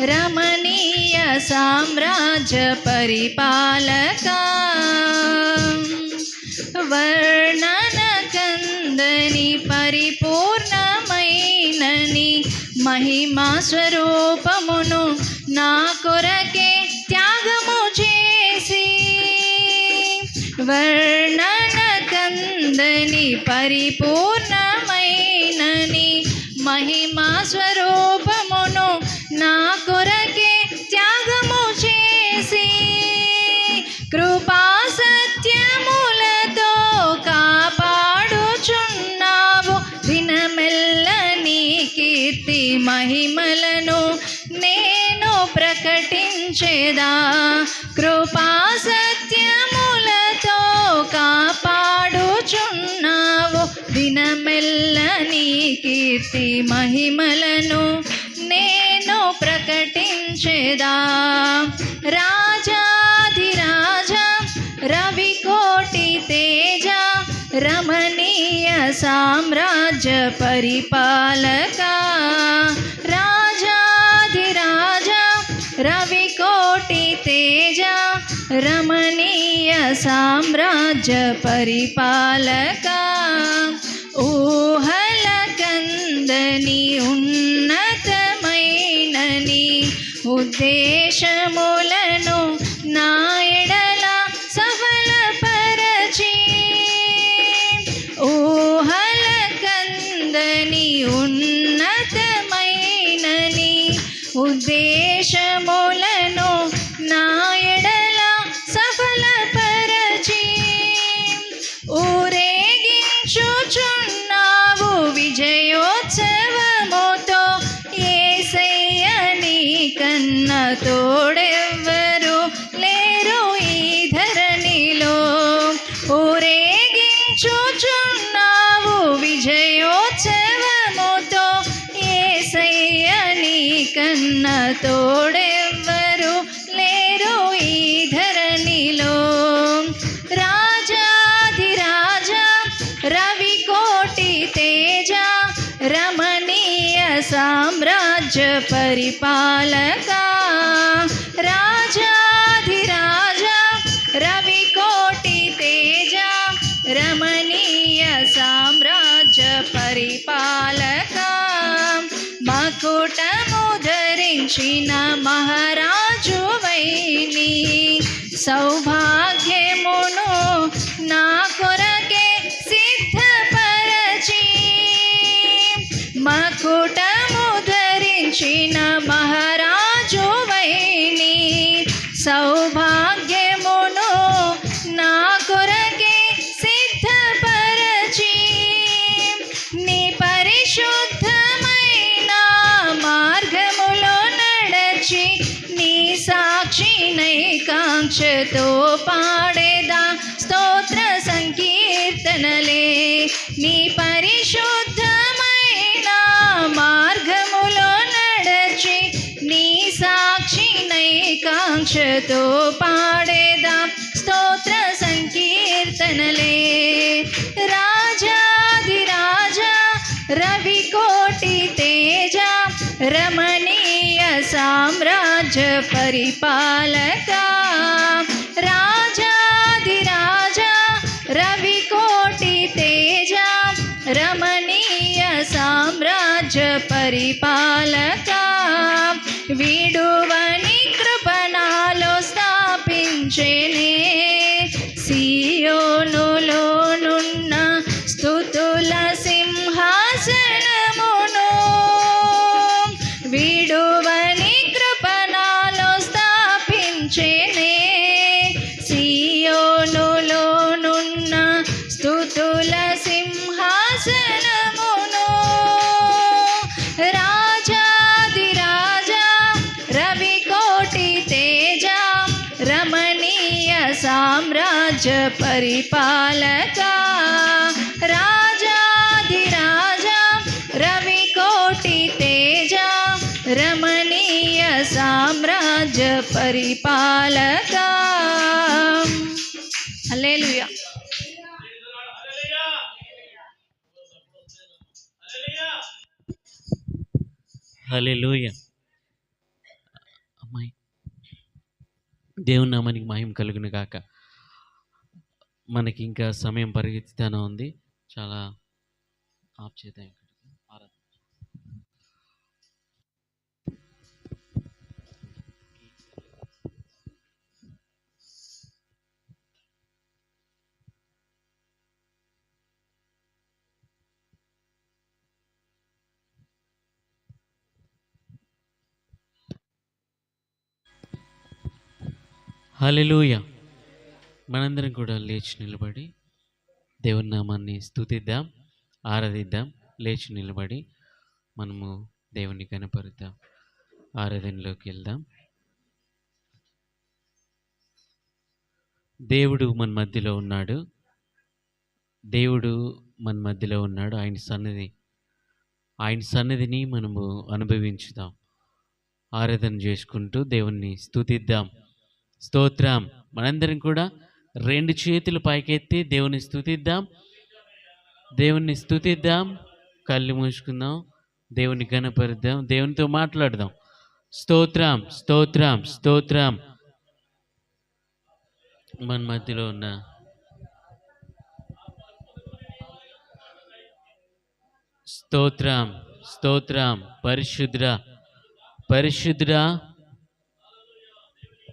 రమణీయ సామ్రాజ్య పరిపాలక వర్ణన కందని పరిపూర్ణమైనని మహిమా స్వరూపమును నా కొరకే త్యాగము చేసి వర్ణన కందని పరిపూర్ణమైనని మహిమా స్వరూప మహిమలను నేను ప్రకటించేదా? కృపా సత్యములతో కాపాడుచున్నావు. దినమెల్ల నీ కీర్తి మహిమలను నేను ప్రకటించేదా? రాజాధిరాజ రవికోటి తేజ రమణీయ సామ్రాజ్య పరిపాలక రాజాధిరాజ రవికోటి తేజ రమణీయ సామ్రాజ్య పరిపాలక. ఊహల కందని ఉన్నతమైనని ఉద్దేశములను రమణీయ సామ్రాజ్య పరిపాలక రాజాధిరాజ రవికోటి తేజ రమణీయ సామ్రాజ్య పరిపాలక మకుటము ధరించిన మహారాజు వైని కాంక్షతో పాడేదా స్తోత్ర సంకీర్తనలే. నీ పరిశుద్ధమైన మార్గములో నడచి నీ సాక్షి నైకాంక్షతో పాడేదా స్తోత్ర సంకీర్తనలే. రాజాది రాజాధిరాజ రవికోటి తేజ రమణీయ సామ్రాజ్య పరిపాలక పరిపాలక. విడువని కృపణాలో స్థాపించేనే సియోనులోనున్న స్థుతుల సింహాసనమును. విడువని కృపణాలో స్థాపించే హల్లెలూయ. అమ్మాయి దేవుని నామానికి మహిమ కలుగును గాక. మనకి ఇంకా సమయం పరిగెత్తితేనే ఉంది. చాలా ఆప్ చేద్దాం హలెలూయ మనందరం కూడా లేచి నిలబడి దేవుని నామాన్ని స్థుతిద్దాం ఆరాధిద్దాం లేచి నిలబడి మనము దేవుని కనపరుద్దాం ఆరాధనలోకి వెళ్దాం. దేవుడు మన మధ్యలో ఉన్నాడు. దేవుడు మన మధ్యలో ఉన్నాడు. ఆయన సన్నిధి ఆయన సన్నిధిని మనము అనుభవించుదాం. ఆరాధన చేసుకుంటూ దేవుణ్ణి స్థుతిద్దాం స్తోత్రం. మనందరం కూడా రెండు చేతులు పైకెత్తి దేవుని స్థుతిద్దాం దేవుణ్ణి స్థుతిద్దాం కళ్ళు మూసుకుందాం. దేవుని గణపరుద్దాం దేవునితో మాట్లాడదాం. స్తోత్రం స్తోత్రం స్తోత్రం. మన మధ్యలో ఉన్న స్తోత్రం స్తోత్రం. పరిశుద్ర పరిశుద్ర.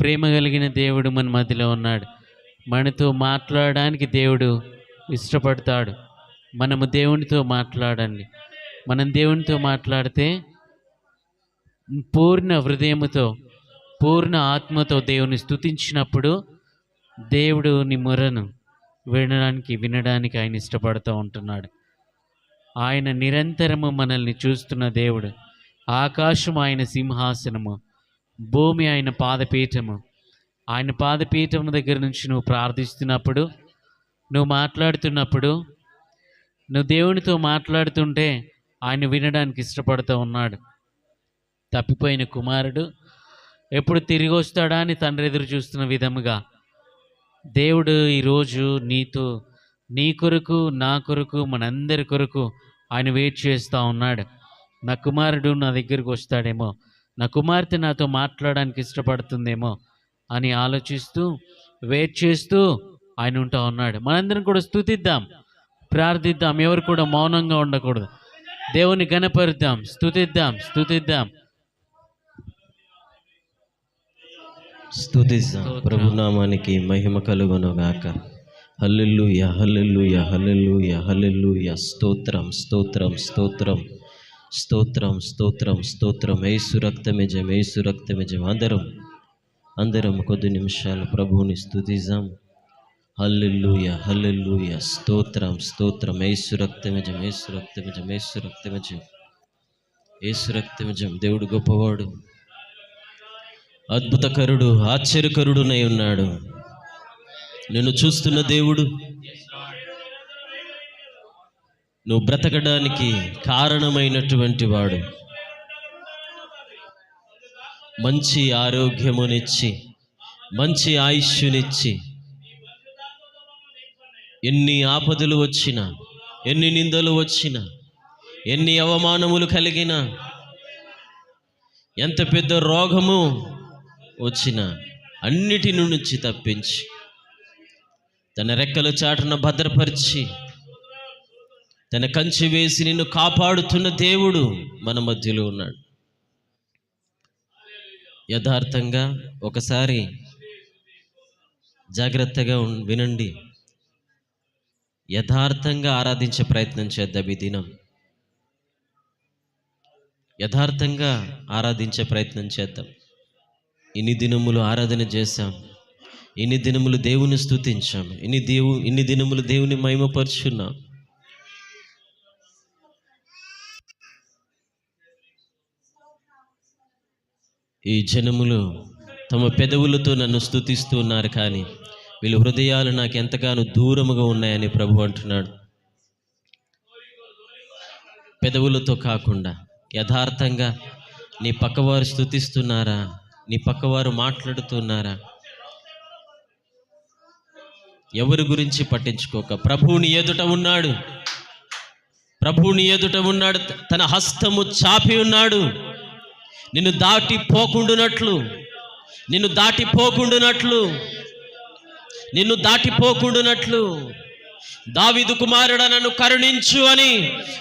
ప్రేమ కలిగిన దేవుడు మన మధ్యలో ఉన్నాడు. మనతో మాట్లాడడానికి దేవుడు ఇష్టపడతాడు. మనము దేవునితో మాట్లాడండి. మనం దేవునితో మాట్లాడితే పూర్ణ హృదయముతో పూర్ణ ఆత్మతో దేవుని స్తుతించినప్పుడు దేవుడు నీ మొరను వినడానికి వినడానికి ఆయన ఇష్టపడుతూ ఉంటున్నాడు. ఆయన నిరంతరము మనల్ని చూస్తున్న దేవుడు. ఆకాశం ఆయన సింహాసనము. భూమి ఆయన పాదపీఠము. ఆయన పాదపీఠం దగ్గర నుంచి నువ్వు ప్రార్థిస్తున్నప్పుడు నువ్వు మాట్లాడుతున్నప్పుడు నువ్వు దేవునితో మాట్లాడుతుంటే ఆయన వినడానికి ఇష్టపడుతూ ఉన్నాడు. తప్పిపోయిన కుమారుడు ఎప్పుడు తిరిగి వస్తాడా అని తండ్రి ఎదురు చూస్తున్న విధముగా దేవుడు ఈరోజు నీతో నీ కొరకు నా కొరకు మనందరి కొరకు ఆయన వెయిట్ చేస్తూ ఉన్నాడు. నా కుమారుడు నా దగ్గరకు వస్తాడేమో నా కుమార్తె నాతో మాట్లాడడానికి ఇష్టపడుతుందేమో అని ఆలోచిస్తూ వెయిట్ చేస్తూ ఆయన ఉంటా ఉన్నాడు. మనందరం కూడా స్తుతిద్దాం ప్రార్థిద్దాం ఎవరు కూడా మౌనంగా ఉండకూడదు. దేవుని గణపరుద్దాం స్తుతిద్దాం స్తుతిద్దాం. స్తుతిస్తాం ప్రభు నామానికి మహిమ కలుగును గాక హల్లెలూయ హల్లెలూయ హల్లెలూయ హల్లెలూయ. స్తోత్రం స్తోత్రం స్తోత్రం. స్తోత్రం స్తోత్రం స్తోత్రం. ఏసు రక్తమిజం ఏసు రక్తమిజం అందరం అందరం కొద్ది నిమిషాలు ప్రభువుని స్థుతిజాం హల్లుయ హల్లుయ స్తోత్రం స్తోత్రం. ఏసు రక్తమిజం ఏసు రక్తమిజం ఏసు రక్తమిజం ఏసు రక్తమిజం దేవుడు గొప్పవాడు. అద్భుతకరుడు ఆశ్చర్యకరుడునై ఉన్నాడు. నిన్ను చూస్తున్న దేవుడు నువ్వు బ్రతకడానికి కారణమైనటువంటి వాడు. మంచి ఆరోగ్యమునిచ్చి మంచి ఆయుష్యునిచ్చి ఎన్ని ఆపదలు వచ్చినా ఎన్ని నిందలు వచ్చినా ఎన్ని అవమానములు కలిగినా ఎంత పెద్ద రోగము వచ్చినా అన్నిటి నుంచి తప్పించి తన రెక్కల చాటున భద్రపరిచి తన కంచి వేసి నిన్ను కాపాడుతున్న దేవుడు మన మధ్యలో ఉన్నాడు. యథార్థంగా ఒకసారి జాగ్రత్తగా వినండి. యథార్థంగా ఆరాధించే ప్రయత్నం చేద్దాం ఈ దినం. యథార్థంగా ఆరాధించే ప్రయత్నం చేద్దాం. ఇన్ని దినములు ఆరాధన చేశాం. ఇన్ని దినములు దేవుని స్తుతించాం. ఇన్ని దేవు ఇన్ని దినములు దేవుని మహిమపరుచున్నాం. ఈ జనములు తమ పెదవులతో నన్ను స్తుతిస్తూ ఉన్నారు కానీ వీళ్ళ హృదయాలు నాకు ఎంతగానో దూరముగా ఉన్నాయని ప్రభు అంటున్నాడు. పెదవులతో కాకుండా యథార్థంగా నీ పక్కవారు స్తుతిస్తున్నారా? నీ పక్కవారు మాట్లాడుతున్నారా? ఎవరి గురించి పట్టించుకోక? ప్రభువుని ఎదుట ఉన్నాడు. ప్రభువుని ఎదుట ఉన్నాడు. తన హస్తము చాపి ఉన్నాడు. నిన్ను దాటి పోకుండునట్లు నిన్ను దాటిపోకుండునట్లు నిన్ను దాటిపోకుండునట్లు దావిదు కుమారుడ నన్ను కరుణించు అని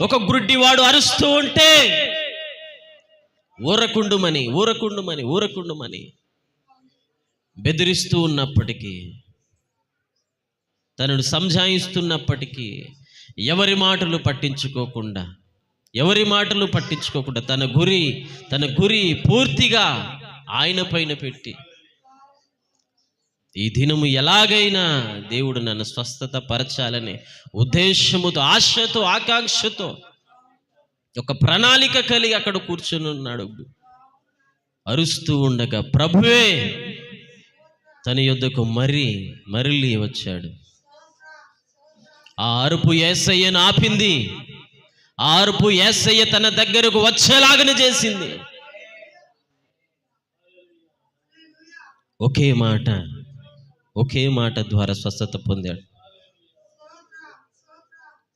ఒక గుడ్డివాడు అరుస్తూ ఉంటే ఊరకుండుమని ఊరకుండుమని ఊరకుండుమని బెదిరిస్తూ ఉన్నప్పటికీ తనను సంజాయిస్తున్నప్పటికీ ఎవరి మాటలు పట్టించుకోకుండా ఎవరి మాటలు పట్టించుకోకుండా తన గురి తన గురి పూర్తిగా ఆయన పైన పెట్టి ఈ దినము ఎలాగైనా దేవుడు నన్ను స్వస్థత పరచాలనే ఉద్దేశముతో ఆశతో ఆకాంక్షతో ఒక ప్రణాళిక కలిగి అక్కడ కూర్చుని ఉన్నాడు. అరుస్తూ ఉండగా ప్రభువే! తన యొద్దకు మరి మరలి వచ్చాడు. ఆ అరుపు ఏసయ్యను ఆపింది. ఆర్పు ఏసయ్య తన దగ్గరకు వచ్చేలాగనే చేసింది. ఒకే మాట ఒకే మాట ద్వారా స్వస్థత పొందాడు.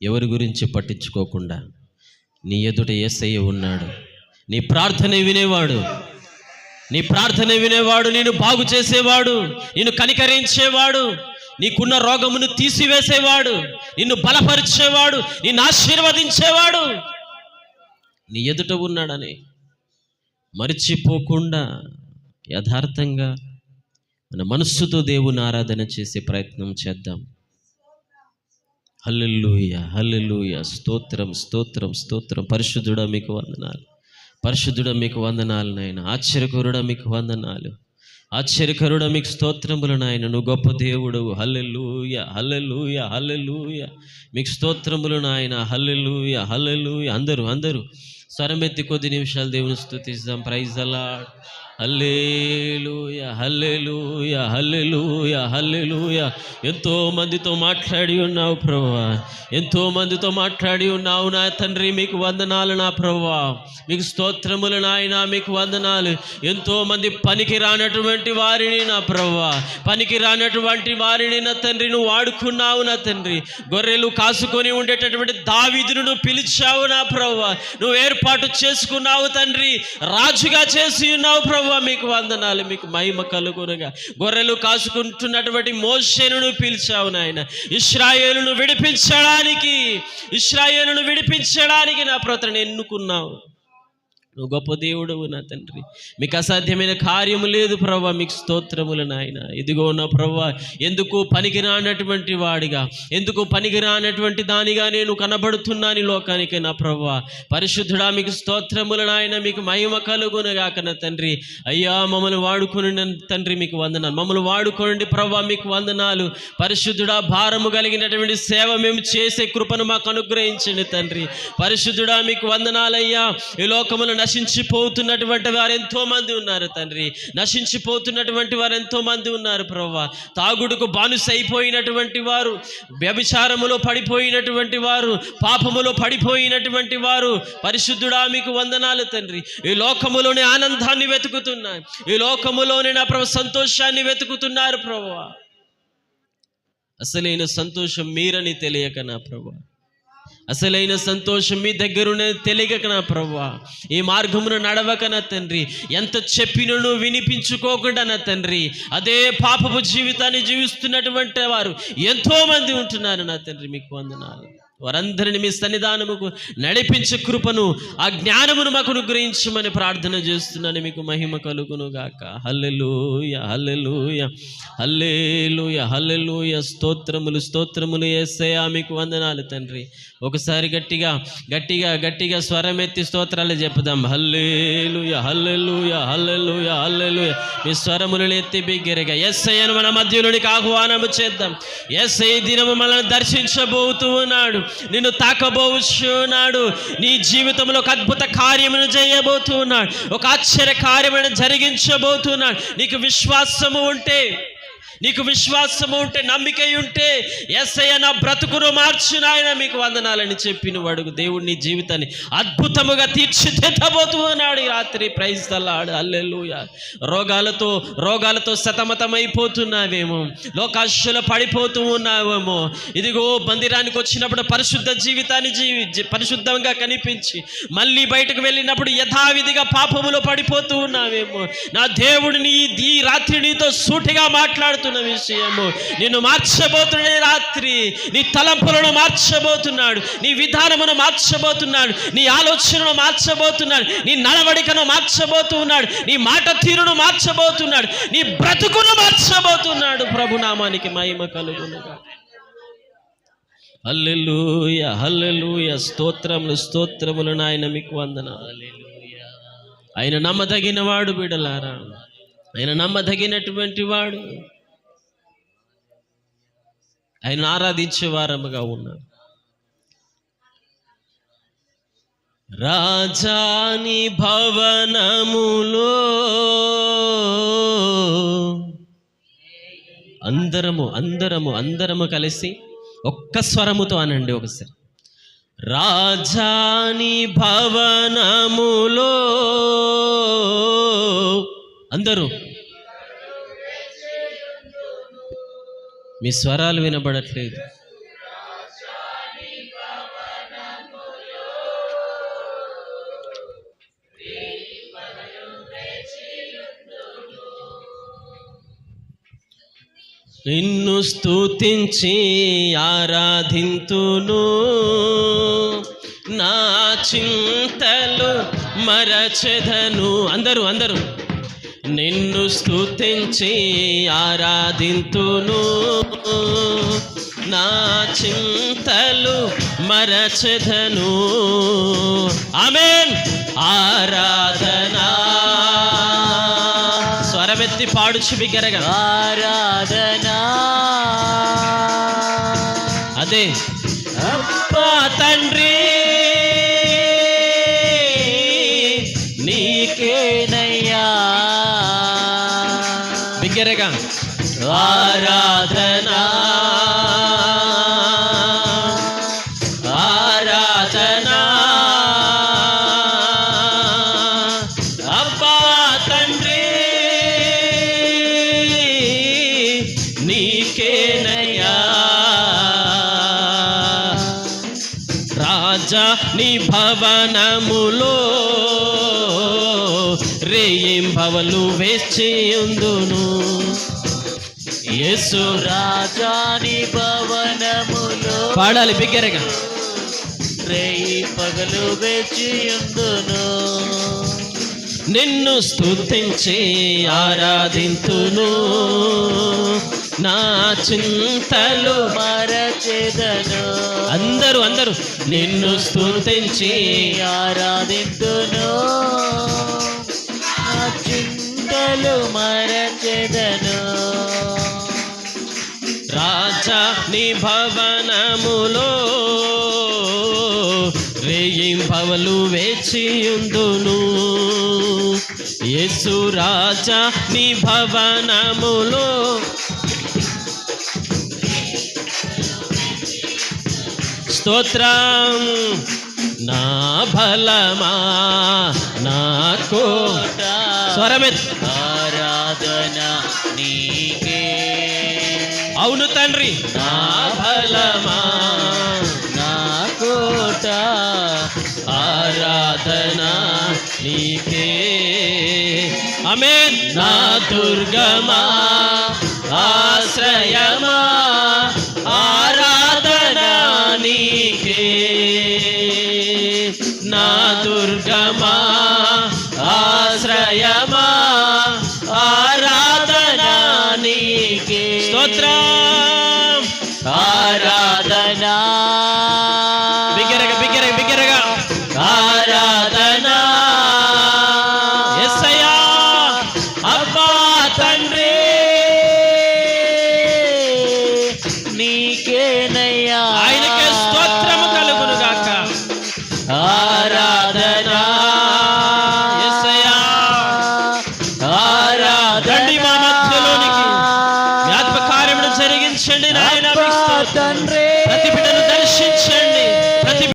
ఎవరి గురించి పట్టించుకోకుండా నీ ఎదుట ఏసయ్య ఉన్నాడు. నీ ప్రార్థన వినేవాడు. నీ ప్రార్థన వినేవాడు నేను బాగు చేసేవాడు నేను కనికరించేవాడు. నీకున్న రోగమును తీసివేసేవాడు నిన్ను బలపరిచేవాడు నిన్ను ఆశీర్వదించేవాడు. నీ ఎదుట ఉన్నాడని మరిచిపోకుండా యథార్థంగా మన మనస్సుతో దేవుని ఆరాధన చేసే ప్రయత్నం చేద్దాం. హల్లుయ హల్లుయ స్తోత్రం స్తోత్రం స్తోత్రం. పరిశుద్ధుడ మీకు వందనాలు. పరిశుద్ధుడ మీకు వందనాలు నాయన. ఆశ్చర్యకురుడ మీకు వందనాలు. ఆశ్చర్యకరుడ మీకు స్తోత్రములు నాయన. నువ్వు గొప్ప దేవుడు హల్లెలూయ హల్లెలూయ హల్లెలూయ. మీకు స్తోత్రములు నాయన. హల్లెలూయ హల్లెలూయ. అందరూ అందరూ. స్వరమెత్తి కొద్ది నిమిషాలు దేవుని స్థుతిస్తాం. ప్రైజ్ అలా హల్లేలుయ హల్లెలూయ హల్లెలూయ హల్లెలూయ. ఎంతో మందితో మాట్లాడి ఉన్నావు ప్రభా. ఎంతో మందితో మాట్లాడి ఉన్నావు నా తండ్రి మీకు వందనాలు నా ప్రభా. మీకు స్తోత్రములు నాయన మీకు వందనాలు. ఎంతో మంది పనికి రానటువంటి వారిని నా ప్రభా. పనికి రానటువంటి వారిని నా తండ్రి నువ్వు వాడుకున్నావు నా తండ్రి. గొర్రెలు కాసుకొని ఉండేటటువంటి దావిదును నువ్వు పిలిచావు నా ప్రభా. నువ్వు ఏర్పాటు చేసుకున్నావు తండ్రి. రాజుగా చేసి ఉన్నావు ప్రభు. మీకు వందనాలు మీకు మహిమ కలుగునగా. గొర్రెలు కాసుకుంటున్నటువంటి మోషేను పిలిచావు నాయన. ఇస్రాయేలును విడిపించడానికి ఇస్రాయేలును విడిపించడానికి నా ప్రతను ఎన్నుకున్నావు? నువ్వు గొప్ప దేవుడవు నా తండ్రి. మీకు అసాధ్యమైన కార్యము లేదు ప్రభా మీకు స్తోత్రములు నాయన. ఇదిగో నా ప్రభా ఎందుకు పనికిరానటువంటి వాడిగా ఎందుకు పనికిరానటువంటి దానిగా నేను కనబడుతున్నాను లోకానికి నా ప్రభా. పరిశుద్ధుడా మీకు స్తోత్రములు నాయన మీకు మహిమ కలుగునగాక నా తండ్రి. అయ్యా మమ్మల్ని వాడుకుని తండ్రి మీకు వందనాలు. మమ్మల్ని వాడుకోండి ప్రభా మీకు వందనాలు. పరిశుద్ధుడా భారము కలిగినటువంటి సేవ మేము చేసే కృపను మాకు అనుగ్రహించండి తండ్రి. పరిశుద్ధుడా మీకు వందనాలయ్యా. ఈ లోకములు నశించిపోతున్నటువంటి వారు ఎంతో మంది ఉన్నారు తండ్రి. నశించిపోతున్నటువంటి వారు ఎంతో మంది ఉన్నారు ప్రవ్వా. తాగుడుకు బానిస అయిపోయినటువంటి వారు వ్యభిచారములో పడిపోయినటువంటి వారు పాపములో పడిపోయినటువంటి వారు పరిశుద్ధుడా మీకు వందనాలు తండ్రి. ఈ లోకములోని ఆనందాన్ని వెతుకుతున్నారు. ఈ లోకములోని నా ప్రభు సంతోషాన్ని వెతుకుతున్నారు ప్రభు అసలైన సంతోషం మీరని తెలియక నా ప్రభు అసలైన సంతోషం మీ దగ్గరునే తెలియక నా ప్రవ్వా. ఈ మార్గమును నడవక నా తండ్రి. ఎంత చెప్పినను వినిపించుకోకుండా నా తండ్రి. అదే పాపపు జీవితాన్ని జీవిస్తున్నటువంటి వారు ఎంతోమంది ఉంటున్నారు నా తండ్రి మీకు వందనాలు. వారందరిని మీ సన్నిధానముకు నడిపించే కృపను ఆ జ్ఞానమును మాకు అనుగ్రహించమని ప్రార్థన చేస్తున్నాను. మీకు మహిమ కలుగును గాక. హల్లెలూయ హల్లెలూయ హల్లెలూయ హల్లెలూయ. స్తోత్రములు స్తోత్రములు ఏసయ్యా మీకు వందనాలు తండ్రి. ఒకసారి గట్టిగా గట్టిగా గట్టిగా స్వరం ఎత్తి స్తోత్రాలు చెప్పుదాం. హల్లేలుయ హల్లెలూయ హల్లెలూయ హల్లెలూయ. మీ స్వరములను ఎత్తి బిగ్గరగా ఎస్ఐను మన మధ్యలోనికి ఆహ్వానము చేద్దాం. ఎస్ఐ దినము మనల్ని దర్శించబోతూ ఉన్నాడు. నిన్ను తాకబోచున్నాడు. నీ జీవితంలో ఒక అద్భుత కార్యమును చేయబోతున్నాడు. ఒక ఆశ్చర్య కార్యమును జరిగించబోతున్నాడు. నీకు విశ్వాసము ఉంటే నీకు విశ్వాసము ఉంటే నమ్మిక ఉంటే ఎస్ఐ నా బ్రతుకును మార్చు నాయన మీకు వందనాలని చెప్పి నువ్వు అడుగు. దేవుడు నీ జీవితాన్ని అద్భుతముగా తీర్చిదిద్దబోతున్నాడు అన్నాడు రాత్రి. ప్రైజ్ తల్లాడు అల్లెలుయ రోగాలతో రోగాలతో సతమతమైపోతున్నావేమో. లోకాశుల పడిపోతూ ఉన్నావేమో. ఇదిగో మందిరానికి వచ్చినప్పుడు పరిశుద్ధ జీవితాన్ని జీవి పరిశుద్ధంగా కనిపించి మళ్ళీ బయటకు వెళ్ళినప్పుడు యథావిధిగా పాపములో పడిపోతూ ఉన్నావేమో. నా దేవుడిని ఈ- రాత్రి నీతో సూటిగా మాట్లాడుతున్న విషయము. నిన్ను మార్చబోతున్న రాత్రి. నీ తలంపులను మార్చబోతున్నాడు. నీ విధానమును మార్చబోతున్నాడు. నీ ఆలోచనను మార్చబోతున్నాడు. నీ నడవడికను మార్చబోతున్నాడు. నీ మాట తీరును మార్చబోతున్నాడు. నీ బ్రతుకును మార్చబోతున్నాడు. ప్రభునామానికి మహిమ కలుగునుగా. హల్లెలూయ హల్లెలూయ. స్తోత్రములు స్తోత్రములు నాయన మీకు వందన ఆయన నమ్మదగిన వాడు బిడలారా. ఆయన నమ్మదగినటువంటి వాడు. ఆయన ఆరాధించే వారముగా ఉన్నారు. రాజాని భవనములో అందరము అందరము అందరము కలిసి ఒక్క స్వరముతో అనండి ఒకసారి. రాజాని భవనములో అందరూ మీ స్వరాలు వినబడట్లేదు. నిన్ను స్తుతించి ఆరాధింతును. నా చింతలు మరచెదను. అందరూ అందరూ. నిన్ను స్తుతించి ఆరాధింతును. నా చింతలు మరచెదను. ఆమెన్. ఆరాధనా. స్వరమెత్తి పాడుచు బిగ్గరగా ఆరాధనా. అదే. అబ్బా తండ్రి. ఆరాధనా. ఆరాధనా. అబ్బా తండ్రి నీకేనయ్యా. రాజా నీ భవనములో రేయింభవలు వేచియుందును యేసు రాజాని భవనములో పాడాలి బిగ్గరగా రేయి పగలు వేచియుందును నిన్ను స్తుతించి ఆరాధింతును. నా చింతలు మరచెదను. అందరూ అందరూ నిన్ను స్తుతించి ఆరాధింతును. నా చింతలు మరచెదను. నీ భవనములో రేయింభవలు వేచియుందును యేసు రాజా నీ భవనములో స్తోత్రం. నా బలమా కోట. స్వరమెత్ తండ్రి. నా బలమా నా కోట ఆరాధన నీకే. అమేన్ నా దుర్గమా ఆశ్రయమా ఆరాధన నీకే. నా దుర్గమా ఆశ్రయమా ఆరాధన నీకే. స్తోత్రం. ఆరాధన